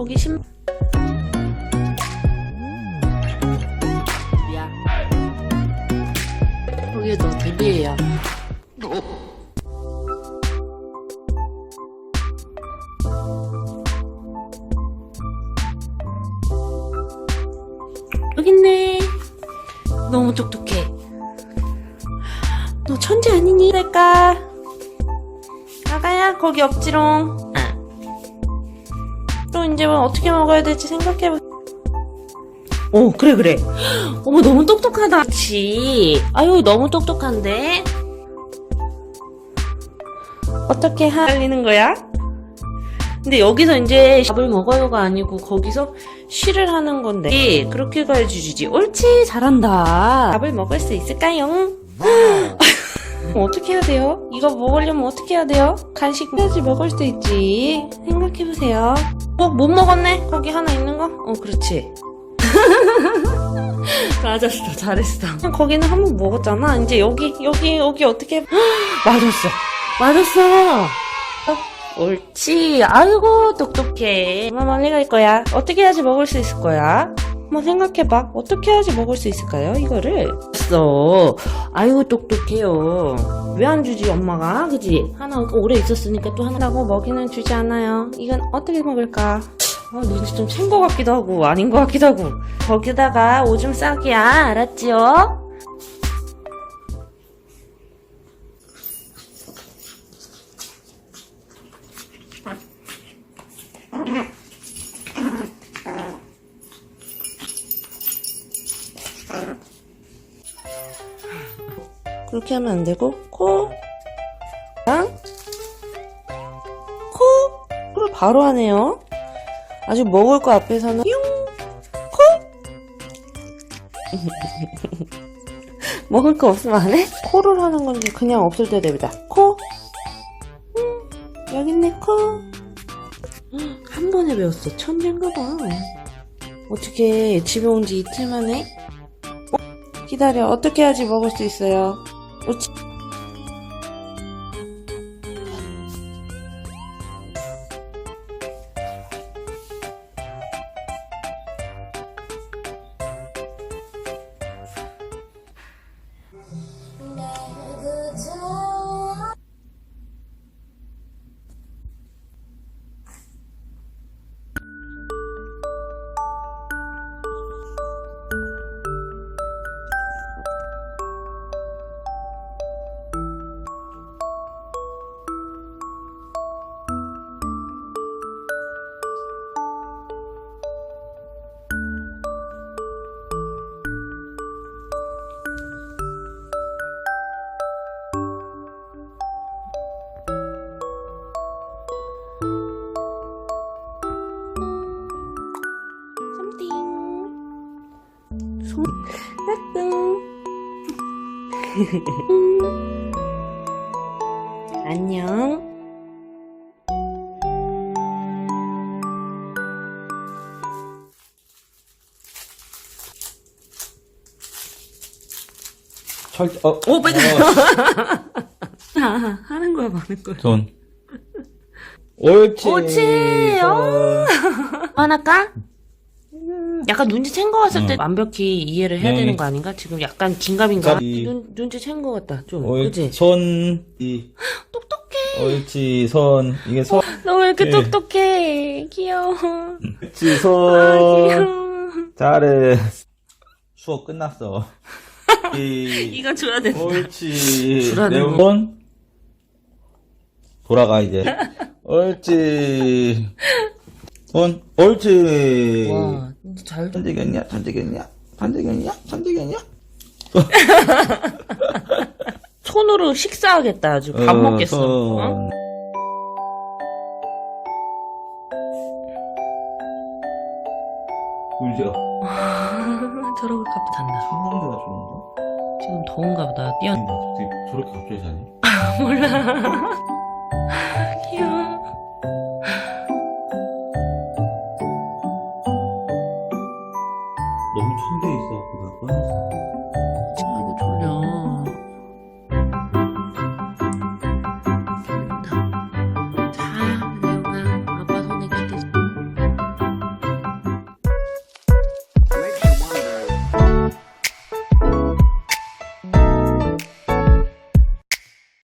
여기 신 야. 데뷔해요. 여기 있네. 너무 똑똑해. 너 천재 아니니? 될까? 아가야, 거기 없지롱. 아. 또 이제 뭐 어떻게 먹어야 될지 생각해보. 오, 그래, 그래. 어머, 너무 똑똑하다. 그치. 아유, 너무 똑똑한데? 어떻게 하리는 거야? 근데 여기서 이제 밥을 먹어요가 아니고 거기서 쉬를 하는 건데 예, 그렇게 가르쳐주지 옳지 잘한다 밥을 먹을 수 있을까요? 어떻게 해야 돼요? 이거 먹으려면 어떻게 해야 돼요? 간식 해야지 먹을 수 있지 생각해보세요 어? 못 먹었네? 거기 하나 있는 거? 어 그렇지 맞았어 잘했어 거기는 한 번 먹었잖아 이제 여기 여기 여기 어떻게 해? 맞았어 맞았어 어, 옳지. 아이고, 똑똑해. 얼마 멀리 갈 거야? 어떻게 해야지 먹을 수 있을 거야? 한번 생각해봐. 어떻게 해야지 먹을 수 있을까요? 이거를. 됐어. 아이고, 똑똑해요. 왜 안 주지, 엄마가? 그지? 하나 오래 있었으니까 또 하나라고 먹이는 주지 않아요. 이건 어떻게 먹을까? 어, 눈치 좀 챈 것 같기도 하고, 아닌 것 같기도 하고. 거기다가 오줌 싸기야. 알았지요? 그렇게 하면 안 되고 코, 랑 코, 코를 바로 하네요. 아직 먹을 거 앞에서는 용, 코. 먹을 거 없으면 안 해? 코를 하는 건지 그냥 없을 때 됩니다. 코, 음, 여기 있네 코. 한 번에 배웠어. 천재인가 봐. 어떻게 집에 온 지 이틀 만에? 어? 기다려. 어떻게 해야지 먹을 수 있어요? 옳 손, 따뚱. 안녕. 절, 어, 오, 빨리. 어, 아, 하는 거야, 마는 거야. 손. 옳지. 옳지. 어. 손. 화날까? 약간 눈치챈 거 같을 때 응. 완벽히 이해를 해야 네. 되는 거 아닌가? 지금 약간 긴가민가? 이- 눈, 눈치챈 거 같다, 좀. 그지? 손. 이. 똑똑해. 옳지. 손. 이게 손. 너 왜 이렇게 네. 똑똑해? 귀여워. 옳지. 아, 손. 귀여워. 잘해. 수업 끝났어. 이. 이거 줘야 된다. 옳지. 주라는 내 거. 손. 돌아가, 이제. 옳지. 손. 옳지. 와, 진짜 잘 천재견이야? 천재견이야? 천재견이야? 천재견이야? 손으로 식사하겠다, 아주. 밥 어, 먹겠어. 손. 어? 울죠. 저러고 갑자기 잔다. 한번도 맞추는 지금 더운가 보다. 뛰어. 거? 저렇게 갑자기 자네? 몰라. 너